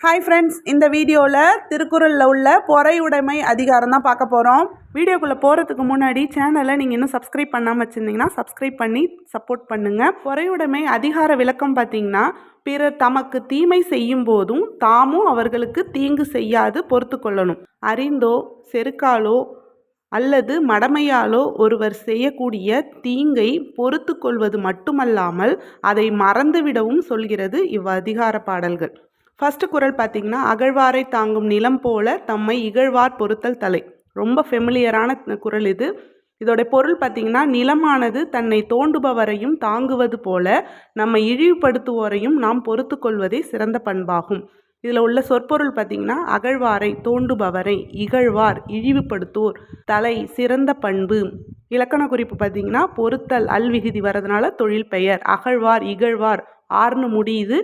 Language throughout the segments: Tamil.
ஹாய் ஃப்ரெண்ட்ஸ் இந்த வீடியோவில் திருக்குறளில் உள்ள பொறையுடைமை அதிகாரம் தான் பார்க்க போகிறோம் வீடியோக்குள்ளே போகிறதுக்கு முன்னாடி சேனலை நீங்கள் இன்னும் சப்ஸ்கிரைப் பண்ணாமல் வச்சுருந்தீங்கன்னா சப்ஸ்கிரைப் பண்ணி சப்போர்ட் பண்ணுங்கள் பொறையுடைமை அதிகார விளக்கம் பார்த்தீங்கன்னா பிறர் தமக்கு தீமை செய்யும் போதும் தாமும் அவர்களுக்கு தீங்கு செய்யாது பொறுத்து கொள்ளணும். அறிந்தோ செருக்காலோ அல்லது மடமையாலோ ஒருவர் செய்யக்கூடிய தீங்கை பொறுத்து கொள்வது மட்டுமல்லாமல் அதை மறந்துவிடவும் சொல்கிறது இவ்வதிகார பாடல்கள். ஃபஸ்ட்டு குறள் பார்த்தீங்கன்னா அகழ்வாரை தாங்கும் நிலம் போல தம்மை இகழ்வார் பொறுத்தல் தலை. ரொம்ப ஃபெமிலியரான குறள் இது. இதோடைய பொருள் பார்த்தீங்கன்னா நிலமானது தன்னை தோண்டுபவரையும் தாங்குவது போல நம்மை இழிவுபடுத்துவோரையும் நாம் பொறுத்து கொள்வதே சிறந்த பண்பாகும். இதில் உள்ள சொற்பொருள் பார்த்தீங்கன்னா அகழ்வாரை தோண்டுபவரை இகழ்வார் இழிவுபடுத்துவோர் தலை சிறந்த பண்பு. இலக்கண குறிப்பு பார்த்தீங்கன்னா பொருத்தல் அல்விகுதி வரதுனால தொழில் பெயர் அகழ்வார் இகழ்வார் ஆர்னு முடியுது.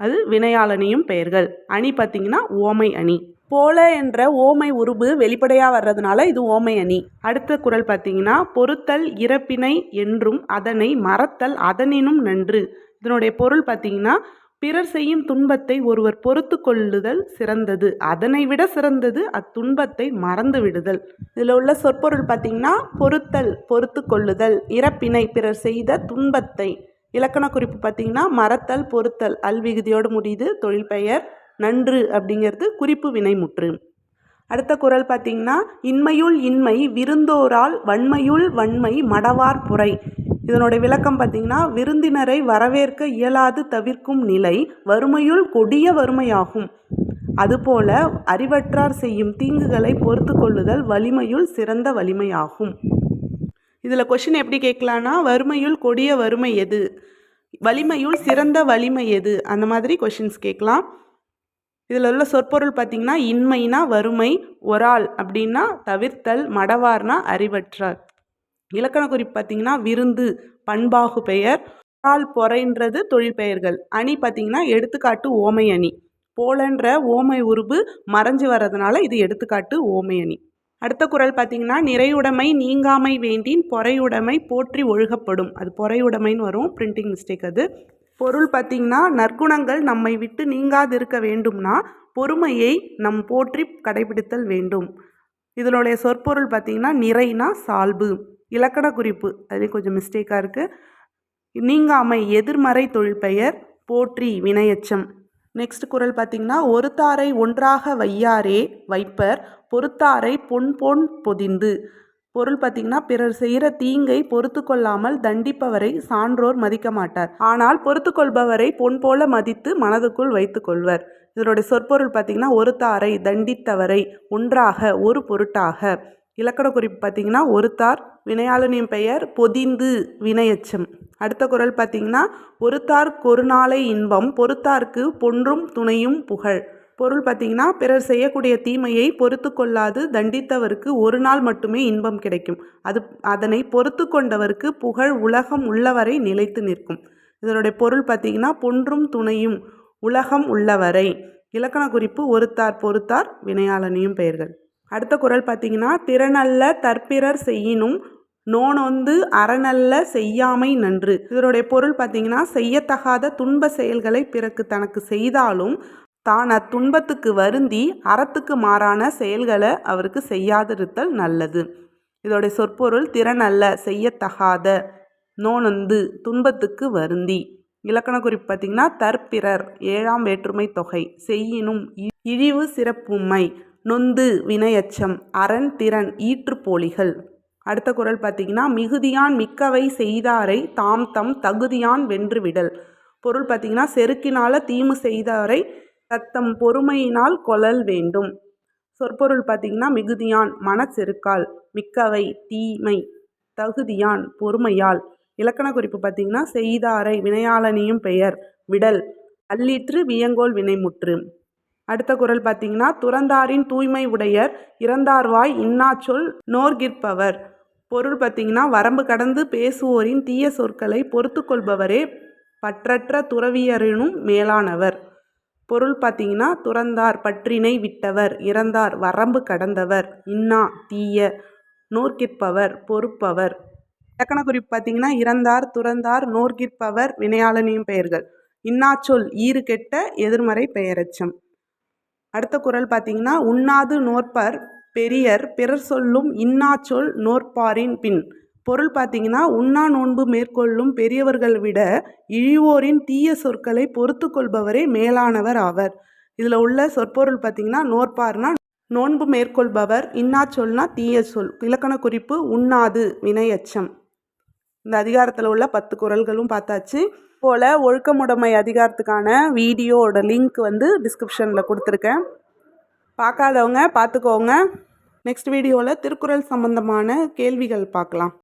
அது வினையாளனியும் பெயர்கள். அணி பார்த்தீங்கன்னா ஓமை அணி. போல என்ற ஓமை உருபு வெளிப்படையாக வர்றதுனால இது ஓமை அணி. அடுத்த குறள் பார்த்தீங்கன்னா பொருத்தல் இறப்பினை என்றும் அதனை மறத்தல் அதனினும் நன்று. இதனுடைய பொருள் பார்த்தீங்கன்னா பிறர் செய்யும் துன்பத்தை ஒருவர் பொறுத்து கொள்ளுதல் சிறந்தது. அதனை விட சிறந்தது அத்துன்பத்தை மறந்து விடுதல். இதில் உள்ள சொற்பொருள் பார்த்தீங்கன்னா பொருத்தல் பொறுத்து கொள்ளுதல். இறப்பினை பிறர் செய்த துன்பத்தை. இலக்கண குறிப்பு பார்த்திங்கன்னா மறத்தல் பொறுத்தல் அல்விகுதியோடு முடியுது தொழில் பெயர் நன்று அப்படிங்கிறது குறிப்பு வினைமுற்று அடுத்த குரல் பார்த்திங்கன்னா இன்மையுள் இன்மை விருந்தோரால் வன்மையுள் வன்மை மடவார் புரை. இதனுடைய விளக்கம் பார்த்திங்கன்னா விருந்தினரை வரவேற்க இயலாது தவிர்க்கும் நிலை வறுமையுள் கொடிய வறுமையாகும். அதுபோல அறிவற்றார் செய்யும் தீங்குகளை பொறுத்து கொள்ளுதல் வலிமையுள் சிறந்த வலிமையாகும். இதில் கொஷின் எப்படி கேட்கலான்னா வறுமையுள் கொடிய வறுமை எது? வலிமையுள் சிறந்த வலிமை எது? அந்த மாதிரி கொஷின்ஸ் கேட்கலாம். இதில் உள்ள சொற்பொருள் பார்த்திங்கன்னா இன்மைனா வறுமை ஒராள் அப்படின்னா தவிர்த்தல் மடவார்னா அறிவற்றார். இலக்கண குறிப்பு பார்த்திங்கன்னா விருந்து பண்பாகு பெயர். ஒராள் பொறைன்றது தொழிற்பெயர்கள் அணி பார்த்திங்கன்னா எடுத்துக்காட்டு ஓமை அணி. போலன்ற ஓமை உருபு மறைஞ்சு வர்றதுனால இது எடுத்துக்காட்டு ஓமை அணி. அடுத்த குரல் பார்த்தீங்கன்னா நிறையுடைமை நீங்காமை வேண்டின் பொறையுடைமை போற்றி ஒழுகப்படும். அது பொறையுடைமைன்னு வரும் பிரிண்டிங் மிஸ்டேக் அது. பொருள் பார்த்திங்கன்னா நற்குணங்கள் நம்மை விட்டு நீங்காதிருக்க வேண்டும்னா பொறுமையை நம் போற்றி கடைபிடித்தல் வேண்டும். இதனுடைய சொற்பொருள் பார்த்திங்கன்னா நிறைனா சால்பு. இலக்கண குறிப்பு. அது கொஞ்சம் மிஸ்டேக்காக இருக்குது நீங்காமை எதிர்மறை தொழிற்பெயர் போற்றி வினையச்சம். நெக்ஸ்ட் குரல் பார்த்திங்கன்னா ஒருத்தாரை ஒன்றாக வையாரே வைப்பர் பொறுத்தாரை பொன் பொன் பொதிந்து. பொருள் பார்த்தீங்கன்னா பிறர் செய்கிற தீங்கை பொறுத்து கொள்ளாமல் தண்டிப்பவரை சான்றோர் மதிக்க மாட்டார். ஆனால் பொறுத்து கொள்பவரை பொன் போல மதித்து மனதுக்குள் வைத்து கொள்வர். இதனுடைய சொற்பொருள் பார்த்திங்கன்னா ஒருத்தாரை தண்டித்தவரை ஒன்றாக ஒரு பொருட்டாக. இலக்கண குறிப்பு பார்த்திங்கன்னா ஒருத்தார் வினையாளனின் பெயர் பொதிந்து வினையச்சம். அடுத்த குரல் பார்த்திங்கன்னா ஒருத்தார் கொருநாளை இன்பம் பொறுத்தார்க்கு பொன்றும் துணையும் புகழ். பொருள் பார்த்திங்கன்னா பிறர் செய்யக்கூடிய தீமையை பொறுத்து கொள்ளாது தண்டித்தவருக்கு ஒரு நாள் மட்டுமே இன்பம் கிடைக்கும். அது அதனை பொறுத்து கொண்டவருக்கு புகழ் உலகம் உள்ளவரை நிலைத்து நிற்கும். இதனுடைய பொருள் பார்த்திங்கன்னா பொன்றும் துணையும் உலகம் உள்ளவரை. இலக்கண குறிப்பு ஒருத்தார் பொறுத்தார் வினையாளனையும் பெயர்கள். அடுத்த குரல் பார்த்தீங்கன்னா திறனல்ல தற்பிறர் செய்யினும் நோனொந்து அறநல்ல செய்யாமை நன்று. இதனுடைய பொருள் பார்த்தீங்கன்னா செய்யத்தகாத துன்ப செயல்களை பிறகு தனக்கு செய்தாலும் தான் அத்துன்பத்துக்கு வருந்தி அறத்துக்கு மாறான செயல்களை அவருக்கு செய்யாதிருத்தல் நல்லது. இதோடைய சொற்பொருள் திறனல்ல செய்யத்தகாத நோனொந்து துன்பத்துக்கு வருந்தி. இலக்கண குறிப்பு பார்த்திங்கன்னா தற்பிறர் ஏழாம் வேற்றுமை தொகை செய்யினும் இழிவு சிறப்புமை. நொந்து வினையச்சம் அரண் திறன் ஈற்றுப்போலிகள் அடுத்த குரல் பார்த்தீங்கன்னா மிகுதியான் மிக்கவை செய்தாரை தாம் தம் தகுதியான் வென்று விடல் பொருள் பார்த்தீங்கன்னா செருக்கினால தீமு செய்தாரை தத்தம் பொறுமையினால் கொழல் வேண்டும். சொற்பொருள் பார்த்தீங்கன்னா மிகுதியான் மனச்செருக்கால் மிக்கவை தீமை தகுதியான் பொறுமையால். இலக்கண குறிப்பு பார்த்தீங்கன்னா செய்தாரை வினையாளனியும் பெயர் விடல் அள்ளிற்று வியங்கோல் வினைமுற்று. அடுத்த குரல் பார்த்தீங்கன்னா துறந்தாரின் தூய்மை உடையர் இறந்தார்வாய் இன்னாச்சொல் நோர்கிற்பவர். பொருள் பார்த்தீங்கன்னா வரம்பு கடந்து பேசுவோரின் தீய சொற்களை பொறுத்து கொள்பவரே பற்றற்ற துறவியரினும் மேலானவர். பொருள் பார்த்தீங்கன்னா துறந்தார் பற்றினை விட்டவர் இறந்தார் வரம்பு கடந்தவர் இன்னா தீய நோர்கிற்பவர் பொறுப்பவர். இலக்கண குறிப்பு பார்த்தீங்கன்னா இறந்தார் துறந்தார் நோர்கிற்பவர் வினையாளனின் பெயர்கள். இன்னாச்சொல் ஈறு கெட்ட எதிர்மறை பெயரச்சம். அடுத்த குறள் பார்த்தீங்கன்னா உண்ணாது நோற்பர் பெரியர் பிறர் சொல்லும் இன்னாச்சொல் நோற்பாரின் பின். பொருள் பார்த்தீங்கன்னா உண்ணா நோன்பு மேற்கொள்ளும் பெரியவர்கள் விட இழிவோரின் தீய சொற்களை பொறுத்து கொள்பவரே மேலானவர் ஆவர். இதில் உள்ள சொற்பொருள் பார்த்தீங்கன்னா நோற்பார்னா நோன்பு மேற்கொள்பவர் இன்னா சொல்னா தீய சொல். இலக்கண குறிப்பு உண்ணாது வினையச்சம். இந்த அதிகாரத்தில் உள்ள பத்து குறள்களும் பார்த்தாச்சு. போல் ஒழுக்கமுடைமை அதிகாரத்துக்கான வீடியோவோட லிங்க் வந்து டிஸ்கிரிப்ஷனில் கொடுத்துருக்கேன். பார்க்காதவங்க பார்த்துக்கோங்க. நெக்ஸ்ட் வீடியோவில் திருக்குறள் சம்மந்தமான கேள்விகள் பார்க்கலாம்.